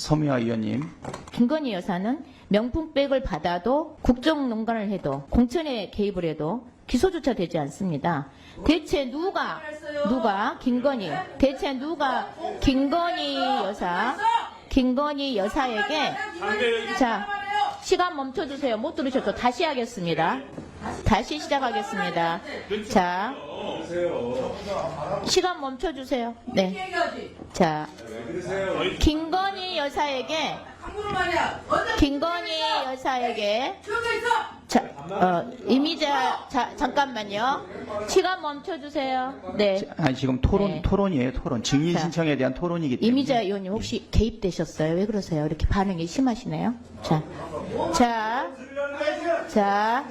서미화 의원님. 김건희 여사는 명품백을 받아도 국정농단을 해도 공천에 개입을 해도 기소조차 되지 않습니다. 대체 누가 누가 김건희 대체 누가 김건희 여사 김건희 여사에게 자 시간 멈춰주세요. 못 들으셨죠? 다시 하겠습니다. 다시 시작하겠습니다. 자 시간 멈춰주세요. 네. 자 김건희 여사에게 김건희 여사에게 자, 어, 이미자 자, 잠깐만요. 시간 멈춰 주세요. 네. 아니 지금 토론 네. 토론이에요 토론 증인 자. 신청에 대한 토론이기 때문에. 이미자 의원님 혹시 개입되셨어요? 왜 그러세요? 이렇게 반응이 심하시네요. 자, 자, 자,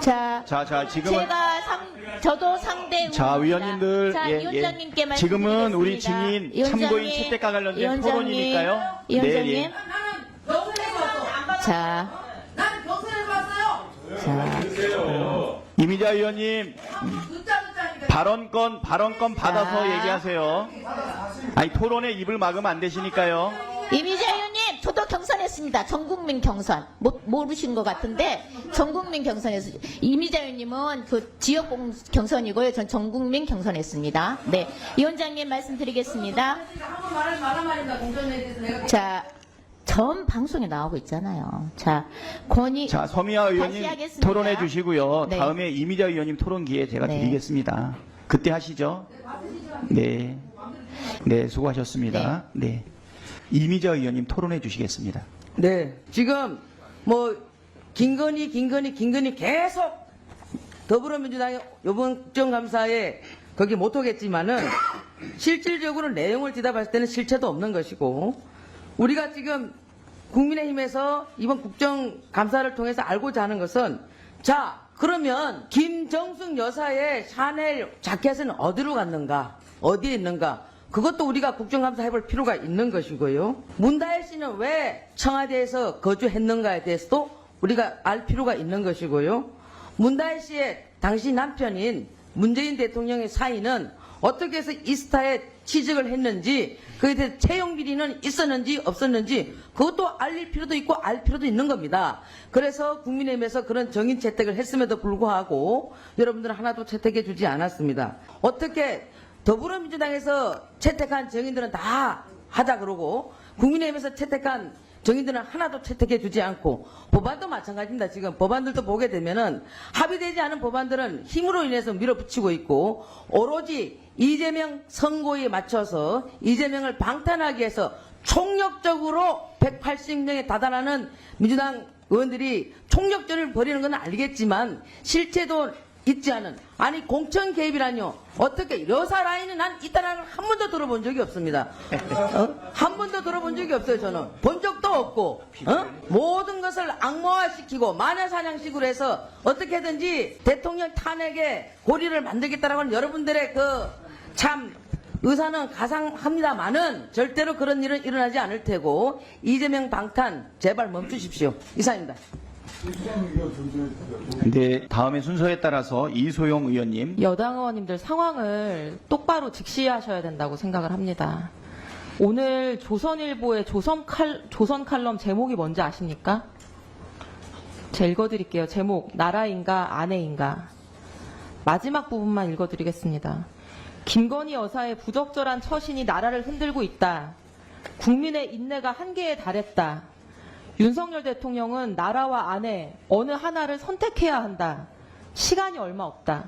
자. 자, 자 지금은 제가 상, 저도 상대 자. 의원님들, 자, 예, 위원장님께 예. 말씀드리겠습니다. 지금은 우리 증인 참고인 채택과 관련된 토론이니까요. 위원장님. 네, 예. 자, 나는 경선에 봤어요. 자, 이미자 의원님. 발언권 발언권 받아서 자. 얘기하세요. 아니 토론에 입을 막으면 안 되시니까요. 이미자 저도 경선했습니다. 전국민 경선. 모, 모르신 것 같은데, 전국민 경선에서, 이미자 의원님은 그 지역 공- 경선이고요. 전 전국민 경선했습니다. 네. 위원장님 말씀드리겠습니다. 자, 전 방송에 나오고 있잖아요. 자, 권위. 자 서미아 의원님. 토론해 주시고요. 네. 다음에 이미자 의원님 토론 기회 제가 네. 드리겠습니다. 그때 하시죠. 네. 네, 수고하셨습니다. 네. 이미자 의원님 토론해 주시겠습니다. 네, 지금 뭐 김건희, 김건희, 김건희 계속 더불어민주당이 이번 국정감사에 거기 못 오겠지만은 실질적으로 내용을 뒤다봤을 때는 실체도 없는 것이고 우리가 지금 국민의힘에서 이번 국정감사를 통해서 알고자 하는 것은 자 그러면 김정숙 여사의 샤넬 자켓은 어디로 갔는가 어디에 있는가 그것도 우리가 국정감사 해볼 필요가 있는 것이고요 문다혜 씨는 왜 청와대에서 거주했는가에 대해서도 우리가 알 필요가 있는 것이고요 문다혜 씨의 당시 남편인 문재인 대통령의 사인은 어떻게 해서 이스타에 취직을 했는지 그에 대해 채용 비리는 있었는지 없었는지 그것도 알릴 필요도 있고 알 필요도 있는 겁니다. 그래서 국민의힘에서 그런 정인 채택을 했음에도 불구하고 여러분들은 하나도 채택해 주지 않았습니다. 어떻게 더불어민주당에서 채택한 정인들은 다 하자 그러고 국민의힘에서 채택한 정인들은 하나도 채택해 주지 않고 법안도 마찬가지입니다. 지금 법안들도 보게 되면은 합의되지 않은 법안들은 힘으로 인해서 밀어붙이고 있고 오로지 이재명 선고에 맞춰서 이재명을 방탄하기 위해서 총력적으로 180명에 다다라는 민주당 의원들이 총력전을 벌이는 건 알겠지만 실체도 있지 않은 아니 공천 개입이라뇨 어떻게 여사 라인은 난 이따라는 한 번도 들어본 적이 없습니다 어? 한 번도 들어본 적이 없어요 저는 본 적도 없고 어? 모든 것을 악마화시키고 마녀사냥식으로 해서 어떻게든지 대통령 탄핵에 고리를 만들겠다라고 하는 여러분들의 그 참 의사는 가상합니다만은 절대로 그런 일은 일어나지 않을 테고 이재명 방탄 제발 멈추십시오 이상입니다. 네, 다음에 순서에 따라서 이소영 의원님. 여당 의원님들 상황을 똑바로 직시하셔야 된다고 생각을 합니다. 오늘 조선일보의 조선, 칼, 조선 칼럼 제목이 뭔지 아십니까? 제가 읽어드릴게요. 제목, 나라인가, 아내인가. 마지막 부분만 읽어드리겠습니다. 김건희 여사의 부적절한 처신이 나라를 흔들고 있다. 국민의 인내가 한계에 달했다. 윤석열 대통령은 나라와 아내 어느 하나를 선택해야 한다. 시간이 얼마 없다.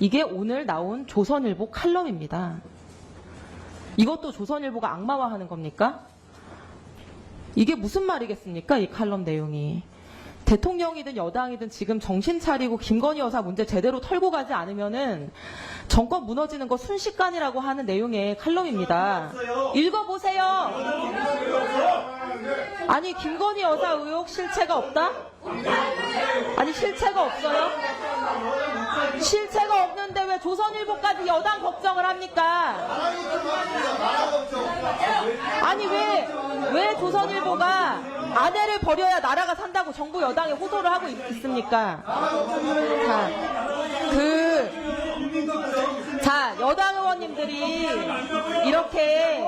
이게 오늘 나온 조선일보 칼럼입니다. 이것도 조선일보가 악마화하는 겁니까? 이게 무슨 말이겠습니까? 이 칼럼 내용이. 대통령이든 여당이든 지금 정신 차리고 김건희 여사 문제 제대로 털고 가지 않으면은 정권 무너지는 거 순식간이라고 하는 내용의 칼럼입니다. 읽어보세요. 아니 김건희 여사 의혹 실체가 없다? 아니 실체가 없어요? 실체가 없는데 왜 조선일보까지 여당 걱정을 합니까? 아니 왜, 왜 조선일보가 아내를 버려야 나라가 산다고 정부 여당에 호소를 하고 있, 있습니까? 자, 그, 자, 여당 의원님 의원님들이 이렇게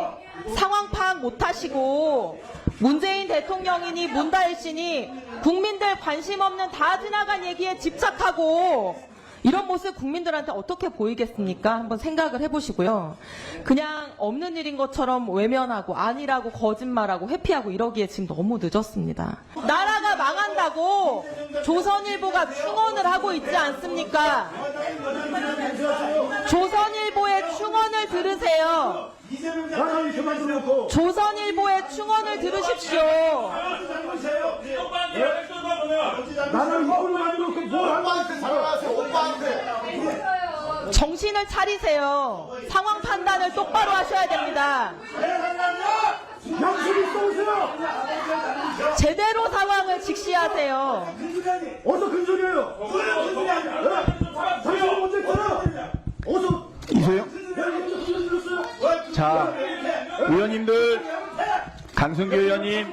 상황 파악 못 하시고 문재인 대통령이니 문다일 씨니 국민들 관심 없는 다 지나간 얘기에 집착하고 이런 모습 국민들한테 어떻게 보이겠습니까? 한번 생각을 해보시고요. 그냥 없는 일인 것처럼 외면하고 아니라고 거짓말하고 회피하고 이러기에 지금 너무 늦었습니다. 나라가 망한다고 조선일보가 충원을 하고 있지 않습니까? 조선일보의 충원을 들으세요. 나라를 그만 두고. 조선일보의 충원을 들으십시오. 나라를 뭘 오빠한테 정신을 차리세요. 상황 판단을 똑바로 하셔야 됩니다. 양심이 쏘세요! 제대로 상황을 직시하세요. 어서 큰 소리예요 강승규 의원님,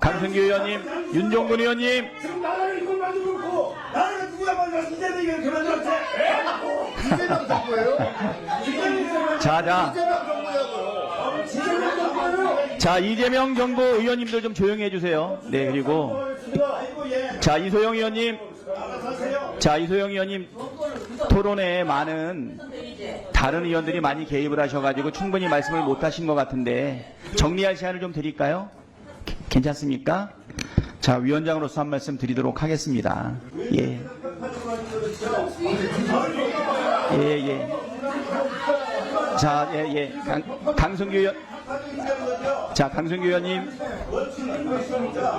강승규 의원님, 윤종근 의원님, 지금 나라를 이꼴 만들어놓고 나라가 누구야 말이야 이재명이 이렇게 만들었지 이재명 정부예요? 자, 자, 이재명 정부예요. 자, 이재명 정부 의원님들 좀 조용히 해주세요. 네, 그리고, 아이고 예. 자, 이소영 의원님, 하세요. 자, 이소영 의원님, 토론에 많은 다른 의원들이 많이 개입을 하셔가지고 충분히 말씀을 못 하신 것 같은데, 정리할 시간을 좀 드릴까요? 게- 괜찮습니까? 자, 위원장으로서 한 말씀 드리도록 하겠습니다. 예. 예, 예. 자, 예, 예. 강, 강승규 의원. 자, 강승규 의원님.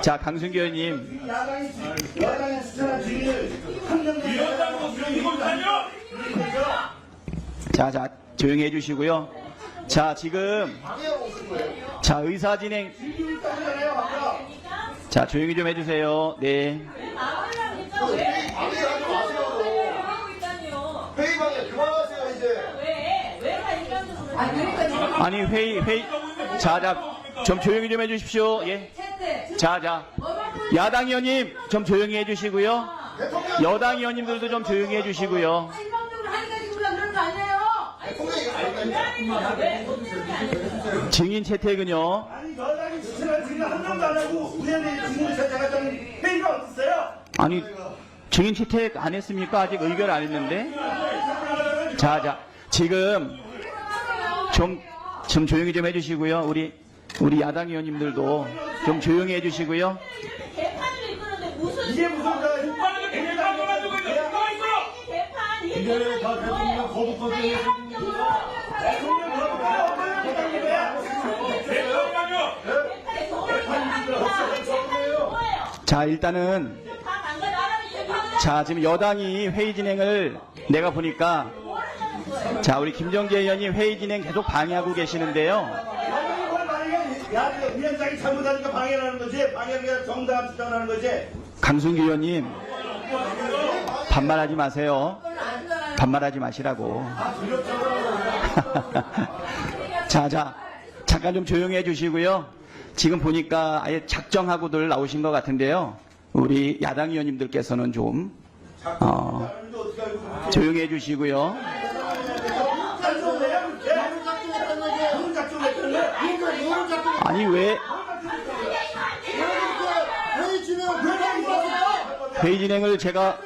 자, 강승규 의원님. 자, 자, 조용히 해주시고요. 자, 지금. 자, 의사 진행. 자, 조용히 좀 해주세요. 네. 아니, 회의, 회의. 자, 자, 좀 조용히 좀 해주십시오. 예. 자, 자. 야당 의원님, 좀 조용히 해주시고요. 여당 의원님들도 좀 조용히 해주시고요. 증인 채택은요. 아니, 증인 채택 안 했습니까? 아직 의결 안 했는데. 자, 자. 지금 좀, 좀 조용히 좀 해주시고요. 우리, 우리 야당 의원님들도 좀 조용히 해주시고요. 개판을 이끄는데 무슨 이게 무슨 그 개판 다 대통령 거부권이 자, 일단은 자, 지금 여당이 회의 진행을 내가 보니까 자, 우리 김정재 의원님 회의 진행 계속 방해하고 계시는데요. 야, 위원장이 잘못하니까 방해를 하는 거지. 방해가 정당한 주장을 하는 거지. 강순기 의원님 반말하지 마세요. 반말하지 마시라고. 자, 자, 잠깐 좀 조용히 해주시고요. 지금 보니까 아예 작정하고들 나오신 것 같은데요. 우리 야당 의원님들께서는 좀 어, 조용히 해주시고요. 아니 왜 회의 진행 진행을 제가?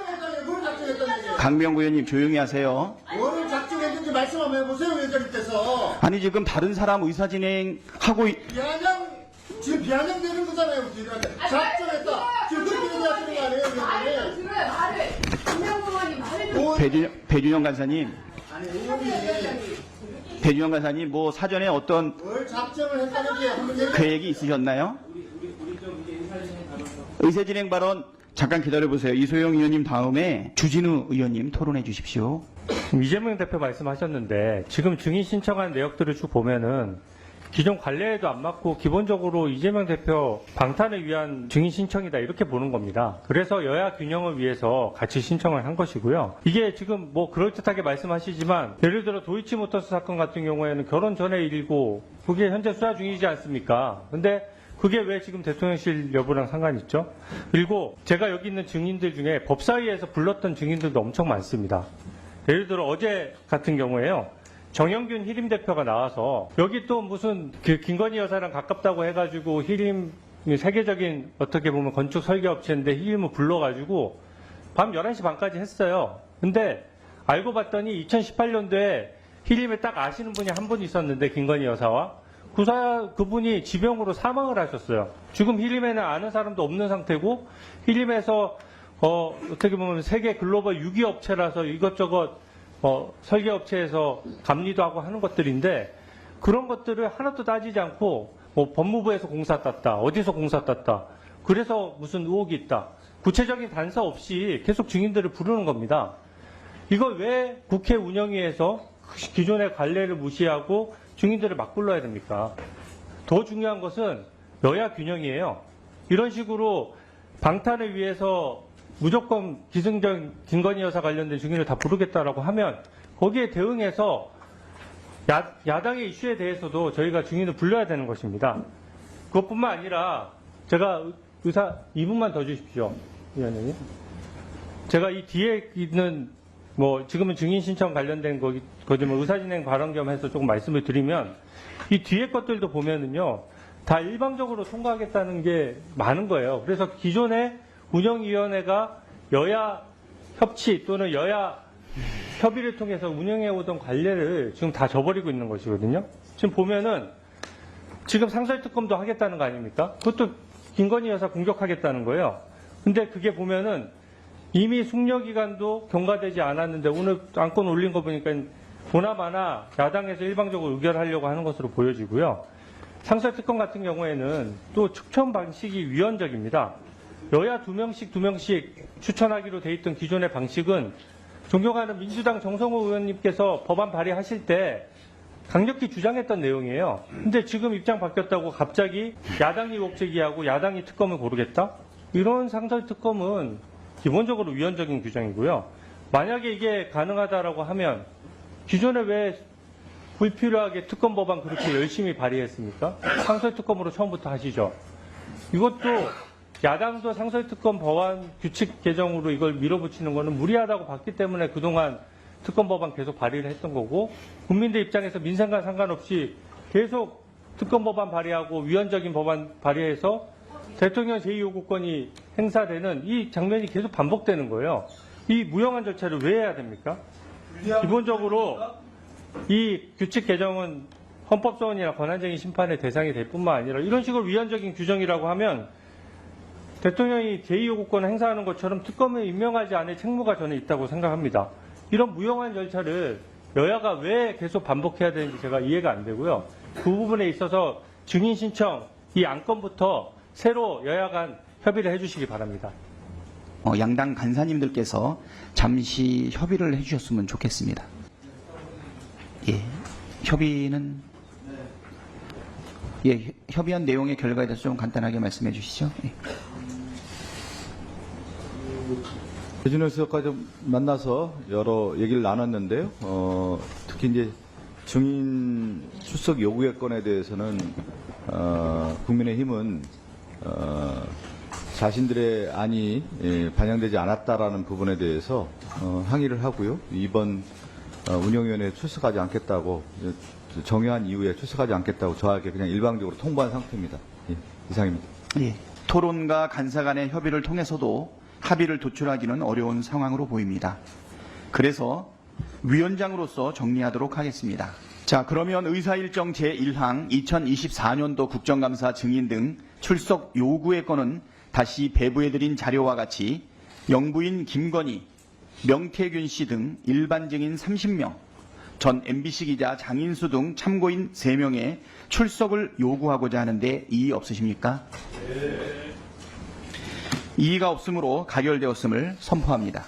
강명구 의원님 조용히 하세요. 뭐를 작성했는지 말씀 한번 해보세요, 위원장님께서. 아니 지금 다른 사람 의사 진행하고 있- 비아냥, 지금 비아냥되는 거잖아요, 지금. 작성했다. 지금 준비를 하시는 거 아니에요? 들어요 말을. 김명구만이 말을 좀. 배준영, 배준영 간사님, 아니, 의원이 배준영 간사님 뭐 사전에 어떤 한번 얘기 계획이 있으셨나요? 의사 진행 발언 잠깐 기다려 보세요. 이소영 의원님 다음에 주진우 의원님 토론해 주십시오. 이재명 대표 말씀하셨는데 지금 증인 신청한 내역들을 쭉 보면은 기존 관례에도 안 맞고 기본적으로 이재명 대표 방탄을 위한 증인 신청이다 이렇게 보는 겁니다. 그래서 여야 균형을 위해서 같이 신청을 한 것이고요. 이게 지금 뭐 그럴듯하게 말씀하시지만 예를 들어 도이치모터스 사건 같은 경우에는 결혼 전에 일고 그게 현재 수사 중이지 않습니까? 근데 그게 왜 지금 대통령실 여부랑 상관이 있죠? 그리고 제가 여기 있는 증인들 중에 법사위에서 불렀던 증인들도 엄청 많습니다. 예를 들어 어제 같은 경우에요. 정영균 히림 대표가 나와서 여기 또 무슨 그 김건희 여사랑 가깝다고 해가지고 히림 세계적인 어떻게 보면 건축 설계 업체인데 히림을 불러가지고 밤 11시 반까지 했어요. 근데 알고 봤더니 2018년도에 히림을 딱 아시는 분이 한 분 있었는데 김건희 여사와 그사 그분이 지병으로 사망을 하셨어요. 지금 히림에는 아는 사람도 없는 상태고 히림에서 어, 어떻게 보면 세계 글로벌 6위 업체라서 이것저것 어, 설계 업체에서 감리도 하고 하는 것들인데 그런 것들을 하나도 따지지 않고 뭐 법무부에서 공사 땄다, 어디서 공사 땄다, 그래서 무슨 의혹이 있다. 구체적인 단서 없이 계속 증인들을 부르는 겁니다. 이걸 왜 국회 운영위에서 기존의 관례를 무시하고 증인들을 막 불러야 됩니까? 더 중요한 것은 여야 균형이에요. 이런 식으로 방탄을 위해서 무조건 기승전 김건희 여사 관련된 증인을 다 부르겠다라고 하면 거기에 대응해서 야, 야당의 이슈에 대해서도 저희가 증인을 불러야 되는 것입니다. 그것뿐만 아니라 제가 의- 의사 2분만 더 주십시오. 위원장님. 제가 이 뒤에 있는 뭐 지금은 증인 신청 관련된 거기 거지만 의사 진행 발언 겸 해서 조금 말씀을 드리면 이 뒤에 것들도 보면은요 다 일방적으로 통과하겠다는 게 많은 거예요. 그래서 기존의 운영위원회가 여야 협치 또는 여야 협의를 통해서 운영해 오던 관례를 지금 다 저버리고 있는 것이거든요. 지금 보면은 지금 상설특검도 하겠다는 거 아닙니까? 그것도 김건희 여사 공격하겠다는 거예요. 근데 그게 보면은 이미 숙려기간도 경과되지 않았는데 오늘 안건 올린 거 보니까 보나마나 야당에서 일방적으로 의결하려고 하는 것으로 보여지고요. 상설특검 같은 경우에는 또 추천 방식이 위헌적입니다. 여야 두 명씩 두 명씩 추천하기로 돼 있던 기존의 방식은 존경하는 민주당 정성호 의원님께서 법안 발의하실 때 강력히 주장했던 내용이에요. 근데 지금 입장 바뀌었다고 갑자기 야당이 의혹 제기하고 야당이 특검을 고르겠다? 이런 상설 특검은 기본적으로 위헌적인 규정이고요. 만약에 이게 가능하다라고 하면 기존에 왜 불필요하게 특검 법안 그렇게 열심히 발의했습니까? 상설 특검으로 처음부터 하시죠. 이것도 야당도 상설특검 법안 규칙 개정으로 이걸 밀어붙이는 거는 무리하다고 봤기 때문에 그동안 특검 법안 계속 발의를 했던 거고 국민들 입장에서 민생과 상관없이 계속 특검 법안 발의하고 위헌적인 법안 발의해서 대통령 제2요구권이 행사되는 이 장면이 계속 반복되는 거예요. 이 무용한 절차를 왜 해야 됩니까? 기본적으로 이 규칙 개정은 헌법소원이나 권한쟁의 심판의 대상이 될 뿐만 아니라 이런 식으로 위헌적인 규정이라고 하면 대통령이 제2요구권을 행사하는 것처럼 특검에 임명하지 않을 책무가 저는 있다고 생각합니다. 이런 무용한 절차를 여야가 왜 계속 반복해야 되는지 제가 이해가 안 되고요. 그 부분에 있어서 증인 신청 이 안건부터 새로 여야 간 협의를 해주시기 바랍니다. 어, 양당 간사님들께서 잠시 협의를 해주셨으면 좋겠습니다. 예, 협의는 예, 협의한 내용의 결과에 대해서 좀 간단하게 말씀해 주시죠. 예. 대준에서까지 만나서 여러 얘기를 나눴는데요. 어, 특히 이제 증인 출석 요구의 건에 대해서는 어, 국민의힘은 어, 자신들의 안이 예, 반영되지 않았다라는 부분에 대해서 어, 항의를 하고요. 이번 어, 운영위원회에 출석하지 않겠다고 예, 정의한 이후에 출석하지 않겠다고 저에게 그냥 일방적으로 통보한 상태입니다. 예, 이상입니다. 예, 토론과 간사 간의 협의를 통해서도 합의를 도출하기는 어려운 상황으로 보입니다. 그래서 위원장으로서 정리하도록 하겠습니다. 자, 그러면 의사일정 제1항 2024년도 국정감사 증인 등 출석 요구의 건은 다시 배부해드린 자료와 같이 영부인 김건희, 명태균 씨 등 일반 증인 30명, 전 MBC 기자 장인수 등 참고인 3명의 출석을 요구하고자 하는데 이의 없으십니까? 이의가 없으므로 가결되었음을 선포합니다.